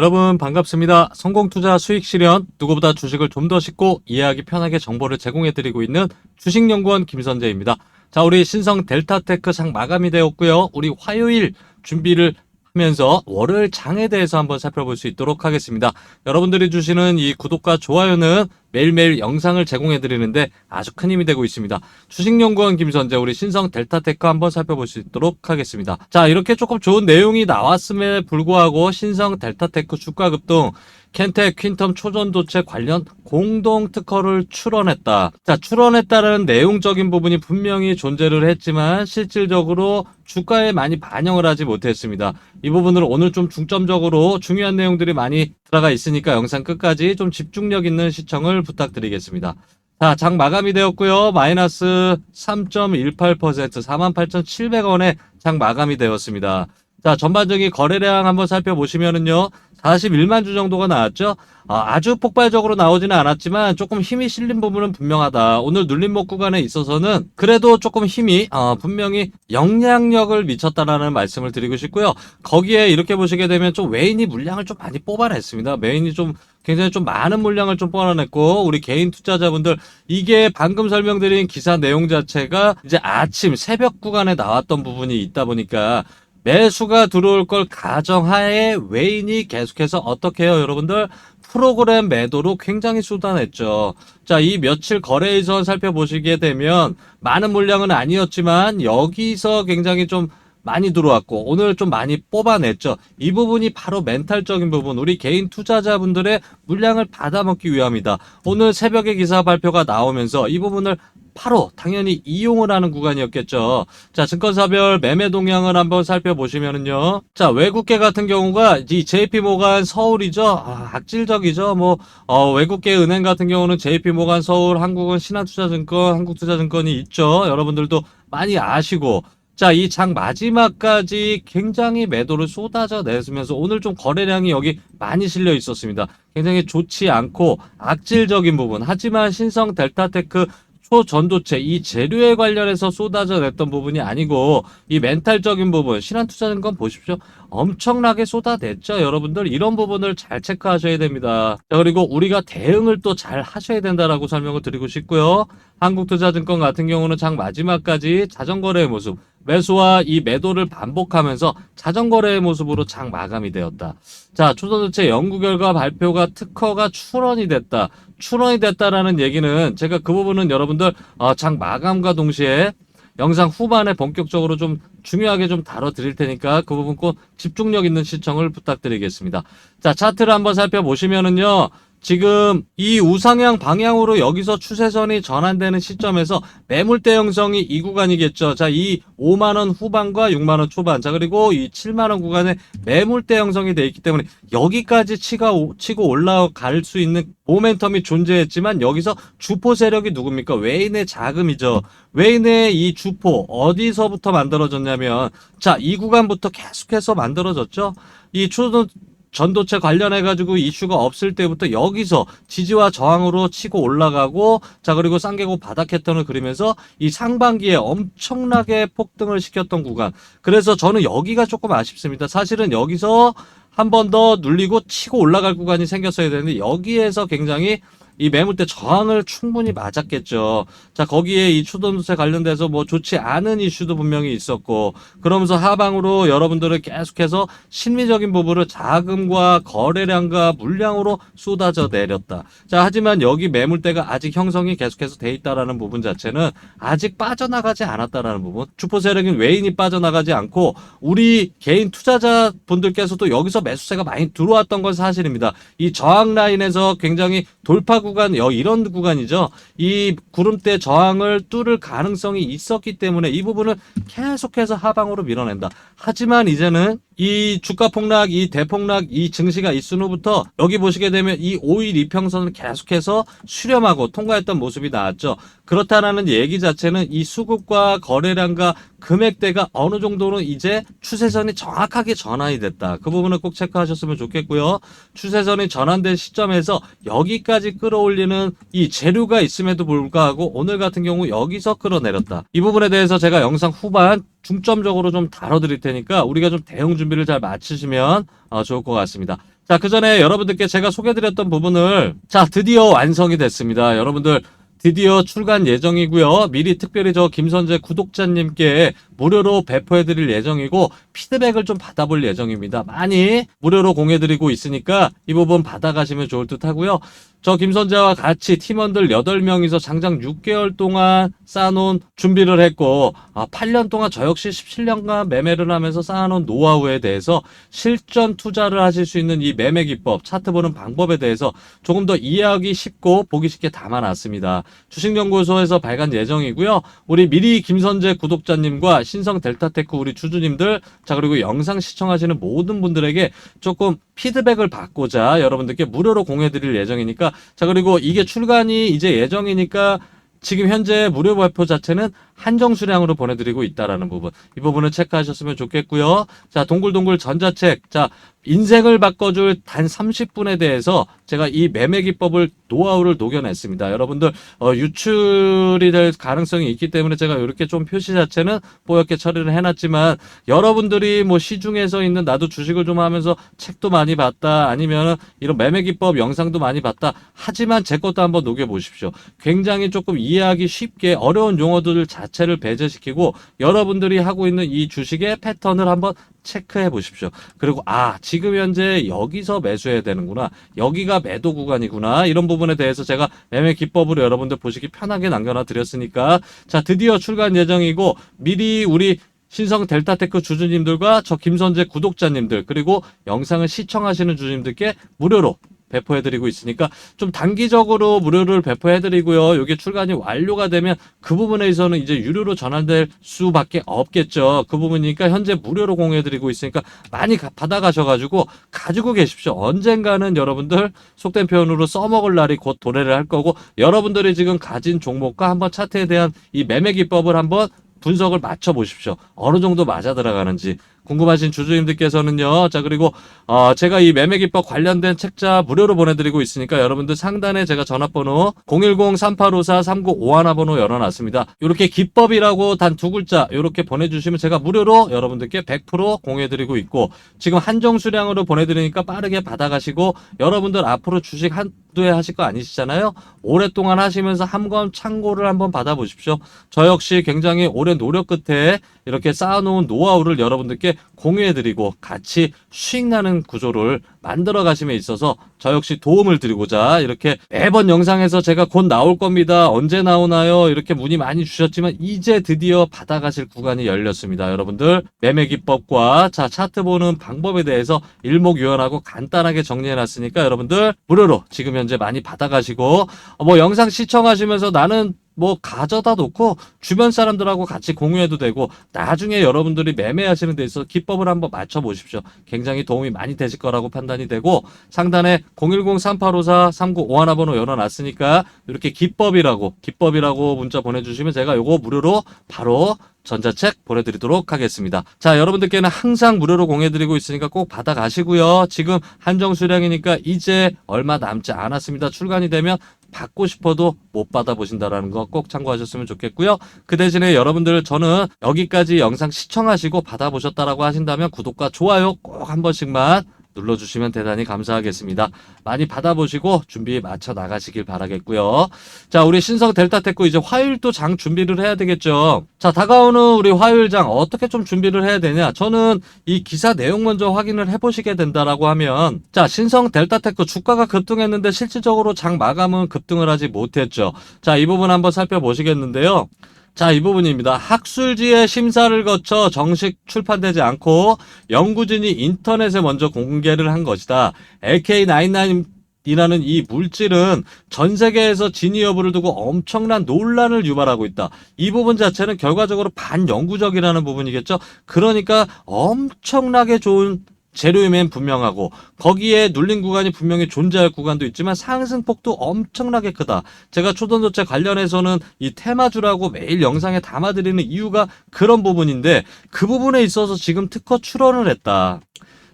여러분 반갑습니다. 성공투자 수익 실현 누구보다 주식을 좀 더 쉽고 이해하기 편하게 정보를 제공해드리고 있는 주식연구원 김선재입니다. 자 우리 신성 델타테크 장 마감이 되었고요. 우리 화요일 준비를 하면서 월요일 장에 대해서 한번 살펴볼 수 있도록 하겠습니다. 여러분들이 주시는 이 구독과 좋아요는 매일매일 영상을 제공해 드리는데 아주 큰 힘이 되고 있습니다. 주식연구원 김선재 우리 신성 델타테크 한번 살펴볼 수 있도록 하겠습니다. 자 이렇게 조금 좋은 내용이 나왔음에 불구하고 신성 델타테크 주가 급등 켄텍 퀸텀 초전도체 관련 공동 특허를 출원했다. 자, 출원했다는 내용적인 부분이 분명히 존재를 했지만 실질적으로 주가에 많이 반영을 하지 못했습니다. 이 부분을 오늘 좀 중점적으로 중요한 내용들이 많이 들어가 있으니까 영상 끝까지 좀 집중력 있는 시청을 부탁드리겠습니다. 자, 장 마감이 되었고요. 마이너스 3.18% 48,700원에 장 마감이 되었습니다. 자, 전반적인 거래량 한번 살펴보시면은요. 41만 주 정도가 나왔죠. 아, 아주 폭발적으로 나오지는 않았지만 조금 힘이 실린 부분은 분명하다. 오늘 눌림목 구간에 있어서는 그래도 조금 힘이 어, 분명히 영향력을 미쳤다라는 말씀을 드리고 싶고요. 거기에 이렇게 보시게 되면 좀 외인이 물량을 좀 많이 뽑아냈습니다. 메인이 좀 굉장히 좀 많은 물량을 좀 뽑아냈고 우리 개인 투자자분들 이게 방금 설명드린 기사 내용 자체가 이제 아침 새벽 구간에 나왔던 부분이 있다 보니까 매수가 들어올 걸 가정하에 외인이 계속해서 어떻게 해요, 여러분들? 프로그램 매도로 굉장히 쏟아냈죠. 자, 이 며칠 거래 일선 살펴보시게 되면 많은 물량은 아니었지만 여기서 굉장히 좀 많이 들어왔고 오늘 좀 많이 뽑아냈죠. 이 부분이 바로 멘탈적인 부분, 우리 개인 투자자분들의 물량을 받아먹기 위함이다. 오늘 새벽에 기사 발표가 나오면서 이 부분을 바로 당연히 이용을 하는 구간이었겠죠. 자, 증권사별 매매 동향을 한번 살펴보시면은요. 자, 외국계 같은 경우가 이 JP 모간 서울이죠. 아, 악질적이죠. 뭐 어, 외국계 은행 같은 경우는 JP 모간 서울, 한국은 신한투자증권, 한국투자증권이 있죠. 여러분들도 많이 아시고 자, 이 장 마지막까지 굉장히 매도를 쏟아져 내면서 오늘 좀 거래량이 여기 많이 실려 있었습니다. 굉장히 좋지 않고 악질적인 부분. 하지만 신성 델타테크 초전도체 이 재료에 관련해서 쏟아져 냈던 부분이 아니고 이 멘탈적인 부분 신한투자증권 보십시오 엄청나게 쏟아냈죠 여러분들 이런 부분을 잘 체크하셔야 됩니다 자, 그리고 우리가 대응을 또 잘 하셔야 된다라고 설명을 드리고 싶고요 한국투자증권 같은 경우는 장 마지막까지 자전거래의 모습 매수와 이 매도를 반복하면서 자전거래의 모습으로 장 마감이 되었다. 자, 초전도체 연구 결과 발표가 특허가 출원이 됐다. 출원이 됐다라는 얘기는 제가 그 부분은 여러분들 어, 장 마감과 동시에 영상 후반에 본격적으로 좀 중요하게 좀 다뤄드릴 테니까 그 부분 꼭 집중력 있는 시청을 부탁드리겠습니다. 자, 차트를 한번 살펴보시면은요. 지금 이 우상향 방향으로 여기서 추세선이 전환되는 시점에서 매물대 형성이 이 구간이겠죠. 자, 이 5만원 후반과 6만원 초반. 자, 그리고 이 7만원 구간에 매물대 형성이 돼 있기 때문에 여기까지 치가, 오- 치고 올라갈 수 있는 모멘텀이 존재했지만 여기서 주포 세력이 누굽니까? 외인의 자금이죠. 외인의 이 주포 어디서부터 만들어졌냐면 자, 이 구간부터 계속해서 만들어졌죠. 이초 전 전도체 관련해 가지고 이슈가 없을 때부터 여기서 지지와 저항으로 치고 올라가고 자 그리고 쌍계고 바닥 패턴을 그리면서 이 상반기에 엄청나게 폭등을 시켰던 구간. 그래서 저는 여기가 조금 아쉽습니다. 사실은 여기서 한 번 더 눌리고 치고 올라갈 구간이 생겼어야 되는데 여기에서 굉장히 이 매물대 저항을 충분히 맞았겠죠. 자, 거기에 이 추동세 관련돼서 뭐 좋지 않은 이슈도 분명히 있었고, 그러면서 하방으로 여러분들을 계속해서 심리적인 부분을 자금과 거래량과 물량으로 쏟아져 내렸다. 자, 하지만 여기 매물대가 아직 형성이 계속해서 돼 있다라는 부분 자체는 아직 빠져나가지 않았다라는 부분. 주포 세력인 외인이 빠져나가지 않고 우리 개인 투자자 분들께서도 여기서 매수세가 많이 들어왔던 건 사실입니다. 이 저항 라인에서 굉장히 돌파 구 간, 여 이런 구간이죠. 이 구름대 저항을 뚫을 가능성이 있었기 때문에 이 부분을 계속해서 하방으로 밀어낸다. 하지만 이제는 이 주가 폭락, 이 대폭락, 이 증시가 있은 후부터 여기 보시게 되면 이 5일 이평선을 계속해서 수렴하고 통과했던 모습이 나왔죠. 그렇다라는 얘기 자체는 이 수급과 거래량과 금액대가 어느 정도는 이제 추세선이 정확하게 전환이 됐다. 그 부분을 꼭 체크하셨으면 좋겠고요. 추세선이 전환된 시점에서 여기까지 끌어올리는 이 재료가 있음에도 불구하고 오늘 같은 경우 여기서 끌어내렸다. 이 부분에 대해서 제가 영상 후반 중점적으로 좀 다뤄드릴 테니까 우리가 좀 대응 준비를 잘 마치시면 어, 좋을 것 같습니다. 자, 그 전에 여러분들께 제가 소개드렸던 부분을 자, 드디어 완성이 됐습니다. 여러분들 드디어 출간 예정이고요. 미리 특별히 저 김선재 구독자님께 무료로 배포해드릴 예정이고 피드백을 좀 받아볼 예정입니다. 많이 무료로 공해드리고 있으니까 이 부분 받아가시면 좋을 듯 하고요. 저 김선재와 같이 팀원들 8명이서 장장 6개월 동안 쌓아놓은 준비를 했고 아, 8년 동안 저 역시 17년간 매매를 하면서 쌓아놓은 노하우에 대해서 실전 투자를 하실 수 있는 이 매매 기법, 차트 보는 방법에 대해서 조금 더 이해하기 쉽고 보기 쉽게 담아놨습니다. 주식연구소에서 발간 예정이고요. 우리 미리 김선재 구독자님과 신성 델타테크 우리 주주님들 자 그리고 영상 시청하시는 모든 분들에게 조금 피드백을 받고자 여러분들께 무료로 공유해 드릴 예정이니까. 자 그리고 이게 출간이 이제 예정이니까 지금 현재 무료 발표 자체는 한정 수량으로 보내드리고 있다라는 부분 이 부분을 체크하셨으면 좋겠고요. 자 동글동글 전자책 자 인생을 바꿔줄 단 30분에 대해서 제가 이 매매 기법을 노하우를 녹여냈습니다. 여러분들 어, 유출이 될 가능성이 있기 때문에 제가 이렇게 좀 표시 자체는 뽀얗게 처리를 해놨지만 여러분들이 뭐 시중에서 있는 나도 주식을 좀 하면서 책도 많이 봤다 아니면 이런 매매 기법 영상도 많이 봤다 하지만 제 것도 한번 녹여보십시오. 굉장히 조금 이해하기 쉽게 어려운 용어들 자 체를 배제시키고 여러분들이 하고 있는 이 주식의 패턴을 한번 체크해 보십시오. 그리고 아 지금 현재 여기서 매수해야 되는구나. 여기가 매도 구간이구나. 이런 부분에 대해서 제가 매매 기법으로 여러분들 보시기 편하게 남겨놔 드렸으니까. 자 드디어 출간 예정이고 미리 우리 신성 델타테크 주주님들과 저 김선재 구독자님들 그리고 영상을 시청하시는 주주님들께 무료로 배포해드리고 있으니까 좀 단기적으로 무료를 배포해드리고요. 이게 출간이 완료가 되면 그 부분에 있어서는 이제 유료로 전환될 수밖에 없겠죠. 그 부분이니까 현재 무료로 공유해드리고 있으니까 많이 가- 받아가셔가지고 가지고 계십시오. 언젠가는 여러분들 속된 표현으로 써먹을 날이 곧 도래를 할 거고 여러분들이 지금 가진 종목과 한번 차트에 대한 이 매매 기법을 한번 분석을 맞춰 보십시오. 어느 정도 맞아 들어가는지 궁금하신 주주님들께서는요. 자 그리고 어, 제가 이 매매 기법 관련된 책자 무료로 보내드리고 있으니까 여러분들 상단에 제가 전화번호 010-3854-3951 번호 열어놨습니다. 이렇게 기법이라고 단 두 글자 이렇게 보내주시면 제가 무료로 여러분들께 100% 공유해드리고 있고 지금 한정 수량으로 보내드리니까 빠르게 받아가시고 여러분들 앞으로 주식 한 두해 하실 거 아니시잖아요. 오랫동안 하시면서 한번 참고를 한번 받아보십시오. 저 역시 굉장히 오랜 노력 끝에 이렇게 쌓아놓은 노하우를 여러분들께 공유해드리고 같이 수익 나는 구조를 만들어 가심에 있어서 저 역시 도움을 드리고자 이렇게 매번 영상에서 제가 곧 나올 겁니다. 언제 나오나요? 이렇게 문의 많이 주셨지만 이제 드디어 받아가실 구간이 열렸습니다. 여러분들 매매 기법과 자 차트 보는 방법에 대해서 일목요연하고 간단하게 정리해 놨으니까 여러분들 무료로 지금 현재 많이 받아가시고 어, 뭐 영상 시청하시면서 나는 뭐 가져다 놓고 주변 사람들하고 같이 공유해도 되고 나중에 여러분들이 매매하시는 데 있어서 기법을 한번 맞춰 보십시오. 굉장히 도움이 많이 되실 거라고 판단이 되고 상단에 010-3854-3951 번호 열어놨으니까 이렇게 기법이라고 기법이라고 문자 보내주시면 제가 요거 무료로 바로 전자책 보내드리도록 하겠습니다. 자, 여러분들께는 항상 무료로 공유해드리고 있으니까 꼭 받아가시고요. 지금 한정 수량이니까 이제 얼마 남지 않았습니다. 출간이 되면 받고 싶어도 못 받아보신다라는 거 꼭 참고하셨으면 좋겠고요. 그 대신에 여러분들 저는 여기까지 영상 시청하시고 받아보셨다라고 하신다면 구독과 좋아요 꼭 한 번씩만 눌러주시면 대단히 감사하겠습니다. 많이 받아보시고 준비 맞춰 나가시길 바라겠고요. 자, 우리 신성 델타테크 이제 화요일 또 장 준비를 해야 되겠죠. 자, 다가오는 우리 화요일 장 어떻게 좀 준비를 해야 되냐? 저는 이 기사 내용 먼저 확인을 해보시게 된다라고 하면, 자, 신성 델타테크 주가가 급등했는데 실질적으로 장 마감은 급등을 하지 못했죠. 자, 이 부분 한번 살펴보시겠는데요. 자, 이 부분입니다. 학술지의 심사를 거쳐 정식 출판되지 않고 연구진이 인터넷에 먼저 공개를 한 것이다. LK99 이라는 이 물질은 전 세계에서 진위 여부를 두고 엄청난 논란을 유발하고 있다. 이 부분 자체는 결과적으로 반영구적이라는 부분이겠죠. 그러니까 엄청나게 좋은 재료임엔 분명하고 거기에 눌린 구간이 분명히 존재할 구간도 있지만 상승폭도 엄청나게 크다. 제가 초전도체 관련해서는 이 테마주라고 매일 영상에 담아드리는 이유가 그런 부분인데 그 부분에 있어서 지금 특허 출원을 했다.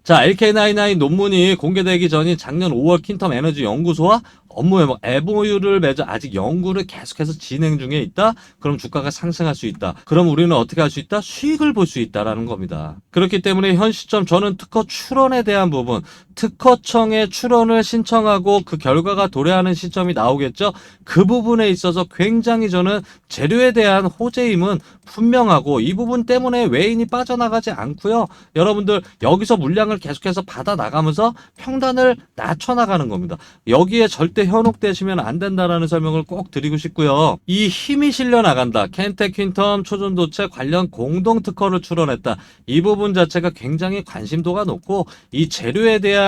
자, LK99 논문이 공개되기 전인 작년 5월 킨텀 에너지 연구소와 업무에 뭐 MOU를 맺어 아직 연구를 계속해서 진행 중에 있다? 그럼 주가가 상승할 수 있다. 그럼 우리는 어떻게 할 수 있다? 수익을 볼 수 있다라는 겁니다. 그렇기 때문에 현 시점 저는 특허 출원에 대한 부분, 특허청에 출원을 신청하고 그 결과가 도래하는 시점이 나오겠죠. 그 부분에 있어서 굉장히 저는 재료에 대한 호재임은 분명하고 이 부분 때문에 외인이 빠져나가지 않고요. 여러분들 여기서 물량을 계속해서 받아 나가면서 평단을 낮춰 나가는 겁니다. 여기에 절대 현혹되시면 안 된다라는 설명을 꼭 드리고 싶고요. 이 힘이 실려 나간다. 켄텍 퀸텀 초전도체 관련 공동 특허를 출원했다. 이 부분 자체가 굉장히 관심도가 높고 이 재료에 대한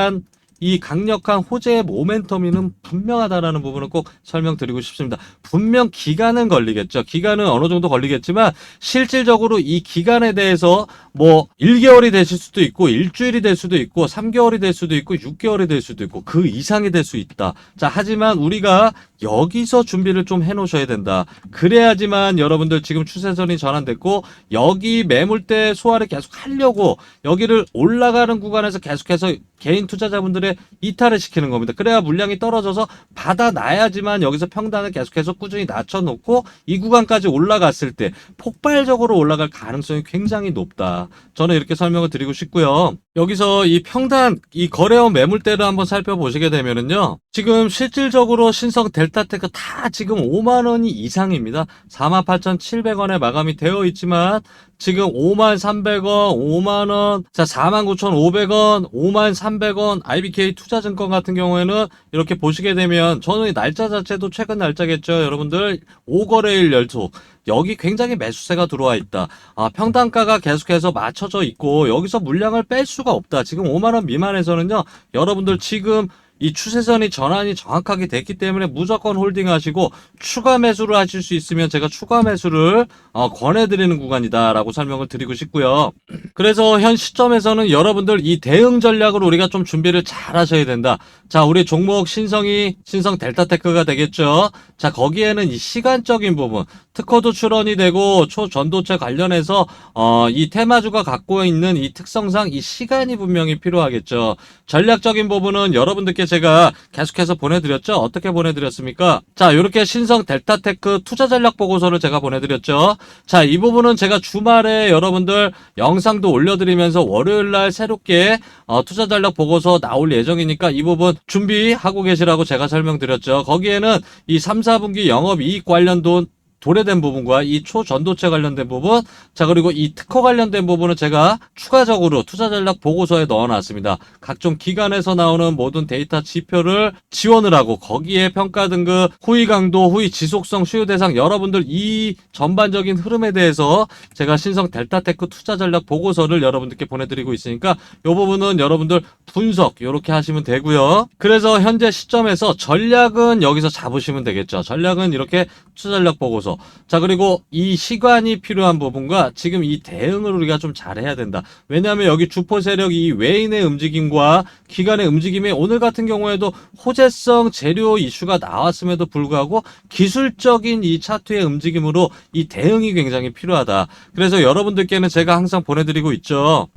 이 강력한 호재의 모멘텀이는 분명하다라는 부분을 꼭 설명드리고 싶습니다. 분명 기간은 걸리겠죠. 기간은 어느 정도 걸리겠지만 실질적으로 이 기간에 대해서 뭐 1개월이 되실 수도 있고 일주일이 될 수도 있고 3개월이 될 수도 있고 6개월이 될 수도 있고 그 이상이 될 수 있다. 자, 하지만 우리가 여기서 준비를 좀 해 놓으셔야 된다. 그래야지만 여러분들 지금 추세선이 전환됐고 여기 매물대 소화를 계속 하려고 여기를 올라가는 구간에서 계속해서 개인 투자자분들의 이탈을 시키는 겁니다. 그래야 물량이 떨어져서 받아놔야지만 여기서 평단을 계속해서 꾸준히 낮춰놓고 이 구간까지 올라갔을 때 폭발적으로 올라갈 가능성이 굉장히 높다. 저는 이렇게 설명을 드리고 싶고요. 여기서 이 평단, 이 거래원 매물대를 한번 살펴보시게 되면은요. 지금 실질적으로 신성 델 타테크 다 지금 5만 원이 이상입니다. 48,700원에 마감이 되어 있지만 지금 5만 300원, 5만 원, 자 49,500원, 5만 300원, IBK 투자증권 같은 경우에는 이렇게 보시게 되면 저는 이 날짜 자체도 최근 날짜겠죠, 여러분들 5거래일 열속 여기 굉장히 매수세가 들어와 있다. 아, 평단가가 계속해서 맞춰져 있고 여기서 물량을 뺄 수가 없다. 지금 5만 원 미만에서는요, 여러분들 지금 이 추세선이 전환이 정확하게 됐기 때문에 무조건 홀딩하시고 추가 매수를 하실 수 있으면 제가 추가 매수를 어, 권해드리는 구간이다라고 설명을 드리고 싶고요. 그래서 현 시점에서는 여러분들 이 대응 전략을 우리가 좀 준비를 잘 하셔야 된다. 자, 우리 종목 신성이 신성 델타테크가 되겠죠. 자, 거기에는 이 시간적인 부분, 특허도 출원이 되고 초전도체 관련해서 어, 이 테마주가 갖고 있는 이 특성상 이 시간이 분명히 필요하겠죠. 전략적인 부분은 여러분들께 제가 계속해서 보내드렸죠. 어떻게 보내드렸습니까? 자, 이렇게 신성 델타테크 투자 전략 보고서를 제가 보내드렸죠. 자, 이 부분은 제가 주말에 여러분들 영상도 올려드리면서 월요일 날 새롭게 어, 투자 전략 보고서 나올 예정이니까 이 부분 준비하고 계시라고 제가 설명드렸죠. 거기에는 이 3, 4분기 영업 이익 관련 돈 도래된 부분과 이 초전도체 관련된 부분, 자 그리고 이 특허 관련된 부분은 제가 추가적으로 투자 전략 보고서에 넣어놨습니다. 각종 기관에서 나오는 모든 데이터 지표를 지원을 하고 거기에 평가 등급, 후위 강도, 후위 지속성, 수요 대상 여러분들 이 전반적인 흐름에 대해서 제가 신성 델타테크 투자 전략 보고서를 여러분들께 보내드리고 있으니까 이 부분은 여러분들 분석 이렇게 하시면 되고요. 그래서 현재 시점에서 전략은 여기서 잡으시면 되겠죠. 전략은 이렇게 투자 전략 보고서. 자 그리고 이 시간이 필요한 부분과 지금 이 대응을 우리가 좀 잘해야 된다. 왜냐하면 여기 주포 세력 이 외인의 움직임과 기관의 움직임이 오늘 같은 경우에도 호재성 재료 이슈가 나왔음에도 불구하고 기술적인 이 차트의 움직임으로 이 대응이 굉장히 필요하다. 그래서 여러분들께는 제가 항상 보내드리고 있죠.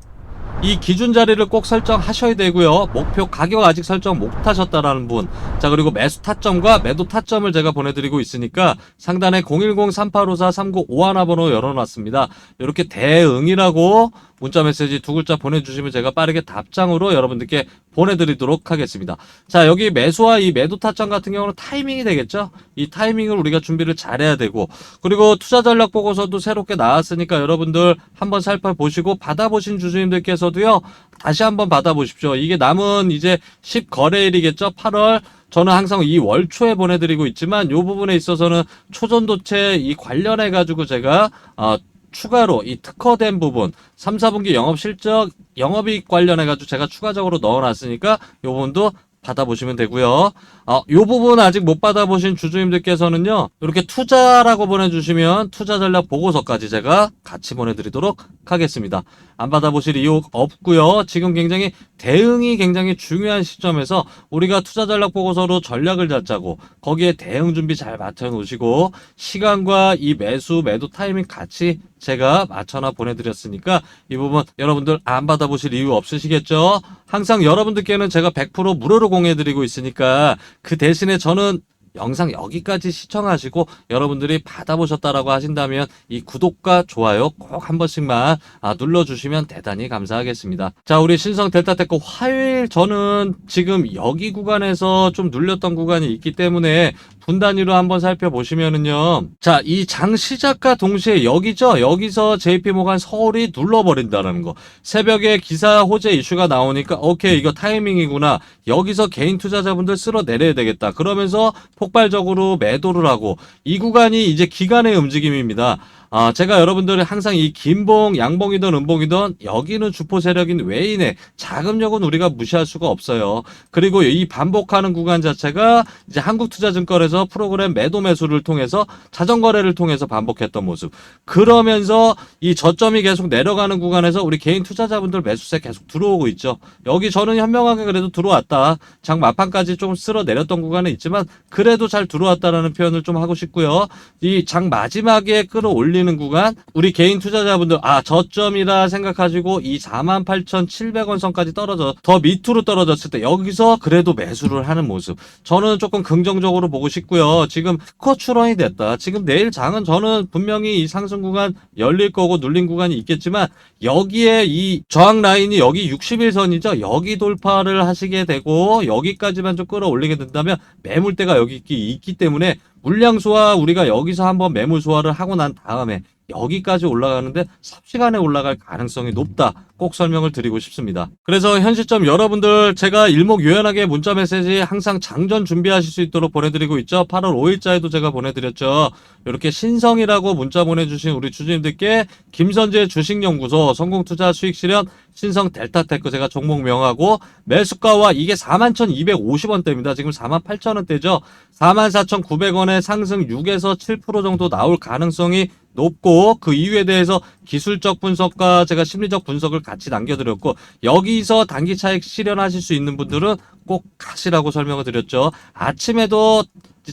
이 기준 자리를 꼭 설정하셔야 되고요. 목표 가격 아직 설정 못 하셨다라는 분. 자, 그리고 매수 타점과 매도 타점을 제가 보내드리고 있으니까 상단에 010-3854-3951 번호 열어놨습니다. 이렇게 대응이라고 문자 메시지 두 글자 보내주시면 제가 빠르게 답장으로 여러분들께 보내드리도록 하겠습니다. 자, 여기 매수와 이 매도 타점 같은 경우는 타이밍이 되겠죠? 이 타이밍을 우리가 준비를 잘해야 되고, 그리고 투자 전략 보고서도 새롭게 나왔으니까 여러분들 한번 살펴보시고 받아보신 주주님들께서도요, 다시 한번 받아보십시오. 이게 남은 이제 10 거래일이겠죠? 8월. 저는 항상 이 월 초에 보내드리고 있지만 이 부분에 있어서는 초전도체 이 관련해 가지고 제가 어, 추가로 이 특허된 부분 3, 4분기 영업 실적 영업이익 관련해 가지고 제가 추가적으로 넣어 놨으니까 이 부분도 받아 보시면 되고요. 어, 요 부분 아직 못 받아보신 주주님들께서는요, 이렇게 투자라고 보내주시면 투자 전략 보고서까지 제가 같이 보내드리도록 하겠습니다. 안 받아보실 이유 없고요. 지금 굉장히 대응이 굉장히 중요한 시점에서 우리가 투자 전략 보고서로 전략을 잘 짜고 거기에 대응 준비 잘 맞춰 놓으시고 시간과 이 매수 매도 타이밍 같이 제가 맞춰놔 보내드렸으니까 이 부분 여러분들 안 받아보실 이유 없으시겠죠? 항상 여러분들께는 제가 100% 무료로 공유해드리고 있으니까 그 대신에 저는 영상 여기까지 시청하시고 여러분들이 받아보셨다라고 하신다면 이 구독과 좋아요 꼭 한 번씩만 아, 눌러주시면 대단히 감사하겠습니다. 자, 우리 신성 델타테크 화요일 저는 지금 여기 구간에서 좀 눌렸던 구간이 있기 때문에 분 단위로 한번 살펴보시면은요. 자, 이 장 시작과 동시에 여기죠. 여기서 JP모간 서울이 눌러버린다는 거. 새벽에 기사 호재 이슈가 나오니까 오케이 이거 타이밍이구나. 여기서 개인 투자자분들 쓸어 내려야 되겠다. 그러면서 폭발적으로 매도를 하고 이 구간이 이제 기간의 움직임입니다. 아, 제가 여러분들이 항상 이 긴봉, 양봉이든 음봉이든 여기는 주포 세력인 외인의 자금력은 우리가 무시할 수가 없어요. 그리고 이 반복하는 구간 자체가 이제 한국투자증권에서 프로그램 매도 매수를 통해서 자전거래를 통해서 반복했던 모습. 그러면서 이 저점이 계속 내려가는 구간에서 우리 개인 투자자분들 매수세 계속 들어오고 있죠. 여기 저는 현명하게 그래도 들어왔다. 장 마판까지 좀 쓸어 내렸던 구간은 있지만 그래도 잘 들어왔다라는 표현을 좀 하고 싶고요. 이 장 마지막에 끌어올 리는 구간 우리 개인 투자자분들 아 저점이라 생각하시고 이 48,700원 선까지 떨어져 더 밑으로 떨어졌을 때 여기서 그래도 매수를 하는 모습 저는 조금 긍정적으로 보고 싶고요. 지금 스코어 출원이 됐다. 지금 내일 장은 저는 분명히 이 상승 구간 열릴 거고 눌린 구간이 있겠지만 여기에 이 저항 라인이 여기 60일선이죠. 여기 돌파를 하시게 되고 여기까지만 좀 끌어올리게 된다면 매물대가 여기 있기 때문에 물량 소화 우리가 여기서 한번 매물 소화를 하고 난 다음에 여기까지 올라가는데 삽시간에 올라갈 가능성이 높다. 꼭 설명을 드리고 싶습니다. 그래서 현 시점 여러분들 제가 일목요연하게 문자 메시지 항상 장전 준비하실 수 있도록 보내드리고 있죠. 8월 5일자에도 제가 보내드렸죠. 이렇게 신성이라고 문자 보내주신 우리 주주님들께 김선재 주식연구소 성공투자 수익 실현 신성 델타테크 제가 종목명하고 매수가와 이게 41,250원대입니다. 지금 48,000원대죠. 44,900원에 상승 6에서 7% 정도 나올 가능성이 높고 그 이유에 대해서 기술적 분석과 제가 심리적 분석을 같이 남겨드렸고 여기서 단기 차익 실현하실 수 있는 분들은 꼭 가시라고 설명을 드렸죠. 아침에도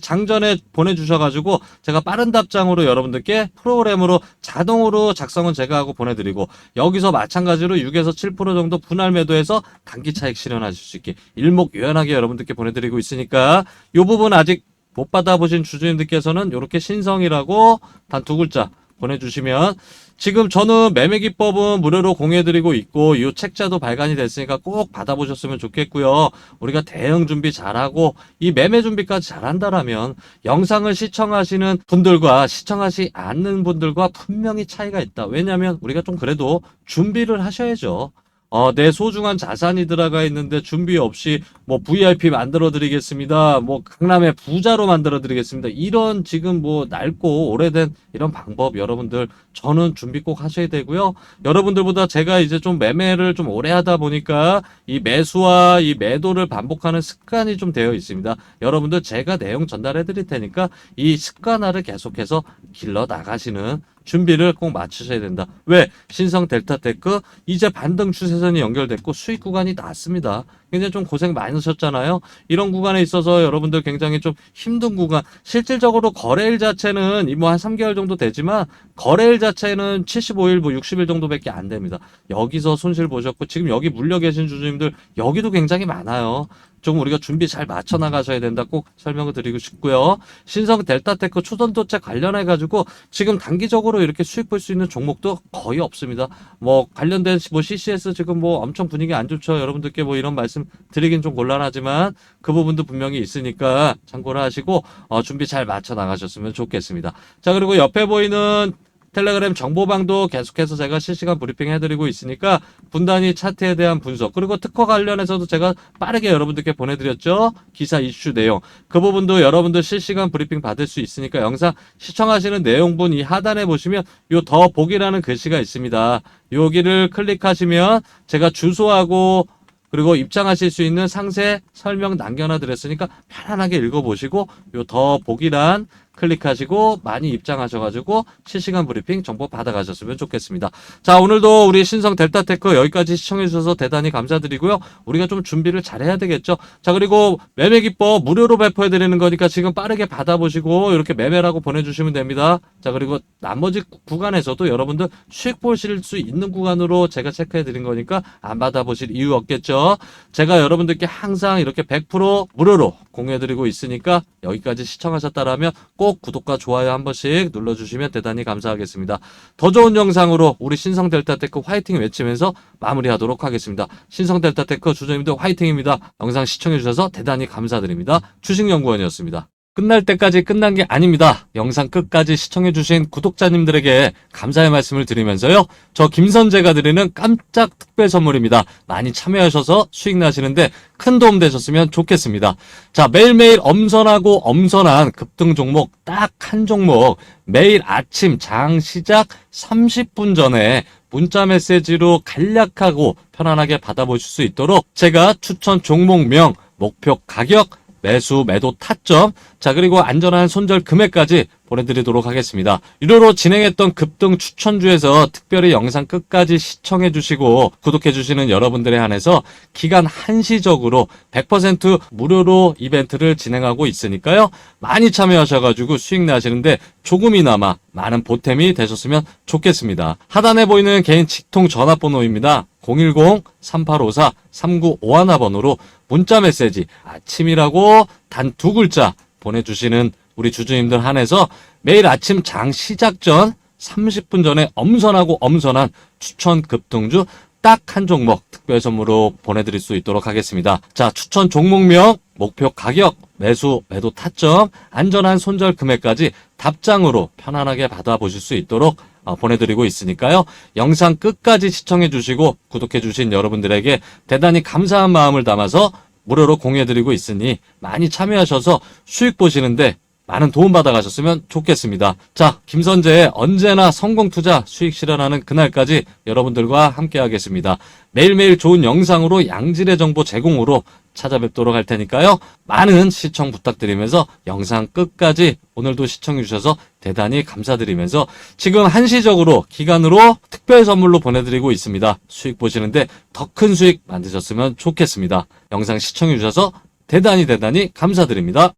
장전에 보내주셔가지고 제가 빠른 답장으로 여러분들께 프로그램으로 자동으로 작성은 제가 하고 보내드리고 여기서 마찬가지로 6에서 7% 정도 분할 매도해서 단기 차익 실현하실 수 있게 일목요연하게 여러분들께 보내드리고 있으니까 이 부분 아직 못 받아보신 주주님들께서는 이렇게 신성이라고 단 두 글자 보내주시면 지금 저는 매매 기법은 무료로 공유해드리고 있고 이 책자도 발간이 됐으니까 꼭 받아보셨으면 좋겠고요. 우리가 대응 준비 잘하고 이 매매 준비까지 잘한다라면 영상을 시청하시는 분들과 시청하지 않는 분들과 분명히 차이가 있다. 왜냐하면 우리가 좀 그래도 준비를 하셔야죠. 어, 내 소중한 자산이 들어가 있는데 준비 없이 뭐 VIP 만들어 드리겠습니다. 뭐 강남의 부자로 만들어 드리겠습니다. 이런 지금 뭐 낡고 오래된 이런 방법 여러분들 저는 준비 꼭 하셔야 되고요. 여러분들보다 제가 이제 좀 매매를 좀 오래 하다 보니까 이 매수와 이 매도를 반복하는 습관이 좀 되어 있습니다. 여러분들 제가 내용 전달해 드릴 테니까 이 습관화를 계속해서 길러 나가시는 준비를 꼭 맞추셔야 된다. 왜? 신성 델타 테크 이제 반등 추세선이 연결됐고 수익 구간이 났습니다. 굉장히 좀 고생 많으셨잖아요. 이런 구간에 있어서 여러분들 굉장히 좀 힘든 구간. 실질적으로 거래일 자체는 뭐한 3개월 정도 되지만 거래일 자체는 75일, 뭐 60일 정도밖에 안 됩니다. 여기서 손실 보셨고 지금 여기 물려 계신 주주님들 여기도 굉장히 많아요. 좀 우리가 준비 잘 맞춰 나가셔야 된다 꼭 설명을 드리고 싶고요. 신성 델타테크 초전 도체 관련해 가지고 지금 단기적으로 이렇게 수익 볼 수 있는 종목도 거의 없습니다. 뭐 관련된 뭐 CCS 지금 뭐 엄청 분위기 안 좋죠. 여러분들께 뭐 이런 말씀 드리긴 좀 곤란하지만 그 부분도 분명히 있으니까 참고를 하시고 어, 준비 잘 맞춰 나가셨으면 좋겠습니다. 자 그리고 옆에 보이는 텔레그램 정보방도 계속해서 제가 실시간 브리핑 해드리고 있으니까 분단위 차트에 대한 분석 그리고 특허 관련해서도 제가 빠르게 여러분들께 보내드렸죠? 기사 이슈 내용. 그 부분도 여러분들 실시간 브리핑 받을 수 있으니까 영상 시청하시는 내용분 이 하단에 보시면 요 더 보기라는 글씨가 있습니다. 여기를 클릭하시면 제가 주소하고 그리고 입장하실 수 있는 상세 설명 남겨놔 드렸으니까 편안하게 읽어보시고 요 더 보기란 클릭하시고 많이 입장하셔가지고 실시간 브리핑 정보 받아가셨으면 좋겠습니다. 자, 오늘도 우리 신성 델타테크 여기까지 시청해주셔서 대단히 감사드리고요. 우리가 좀 준비를 잘해야 되겠죠. 자, 그리고 매매 기법 무료로 배포해드리는 거니까 지금 빠르게 받아보시고 이렇게 매매라고 보내주시면 됩니다. 자, 그리고 나머지 구- 구간에서도 여러분들 수익 보실 수 있는 구간으로 제가 체크해드린 거니까 안 받아보실 이유 없겠죠. 제가 여러분들께 항상 이렇게 100% 무료로 공유해드리고 있으니까 여기까지 시청하셨다라면 꼭 구독과 좋아요 한 번씩 눌러주시면 대단히 감사하겠습니다. 더 좋은 영상으로 우리 신성 델타테크 화이팅 외치면서 마무리하도록 하겠습니다. 신성 델타테크 주주님들 화이팅입니다. 영상 시청해주셔서 대단히 감사드립니다. 주식연구원이었습니다. 끝날 때까지 끝난 게 아닙니다. 영상 끝까지 시청해주신 구독자님들에게 감사의 말씀을 드리면서요. 저 김선재가 드리는 깜짝 특별 선물입니다. 많이 참여하셔서 수익 나시는데 큰 도움 되셨으면 좋겠습니다. 자, 매일매일 엄선하고 엄선한 급등 종목 딱 한 종목 매일 아침 장 시작 30분 전에 문자 메시지로 간략하고 편안하게 받아보실 수 있도록 제가 추천 종목명, 목표 가격, 매수, 매도 타점, 자, 그리고 안전한 손절 금액까지 보내드리도록 하겠습니다. 유료로 진행했던 급등 추천주에서 특별히 영상 끝까지 시청해 주시고 구독해 주시는 여러분들에 한해서 기간 한시적으로 100% 무료로 이벤트를 진행하고 있으니까요. 많이 참여하셔가지고 수익 나시는데 조금이나마 많은 보탬이 되셨으면 좋겠습니다. 하단에 보이는 개인 직통 전화번호입니다. 010-3854-3951번으로 문자 메시지 아침이라고 단 두 글자 보내주시는 우리 주주님들 한해서 매일 아침 장 시작 전 30분 전에 엄선하고 엄선한 추천 급등주 딱 한 종목 특별 선물로 보내드릴 수 있도록 하겠습니다. 자, 추천 종목명, 목표 가격, 매수, 매도 타점, 안전한 손절 금액까지 답장으로 편안하게 받아보실 수 있도록 어, 보내드리고 있으니까요. 영상 끝까지 시청해 주시고 구독해 주신 여러분들에게 대단히 감사한 마음을 담아서 무료로 공유해드리고 있으니 많이 참여하셔서 수익 보시는데 많은 도움 받아가셨으면 좋겠습니다. 자, 김선재의 언제나 성공 투자 수익 실현하는 그날까지 여러분들과 함께 하겠습니다. 매일매일 좋은 영상으로 양질의 정보 제공으로 찾아뵙도록 할 테니까요. 많은 시청 부탁드리면서 영상 끝까지 오늘도 시청해 주셔서 대단히 감사드리면서 지금 한시적으로 기간으로 특별 선물로 보내드리고 있습니다. 수익 보시는데 더 큰 수익 만드셨으면 좋겠습니다. 영상 시청해 주셔서 대단히 대단히 감사드립니다.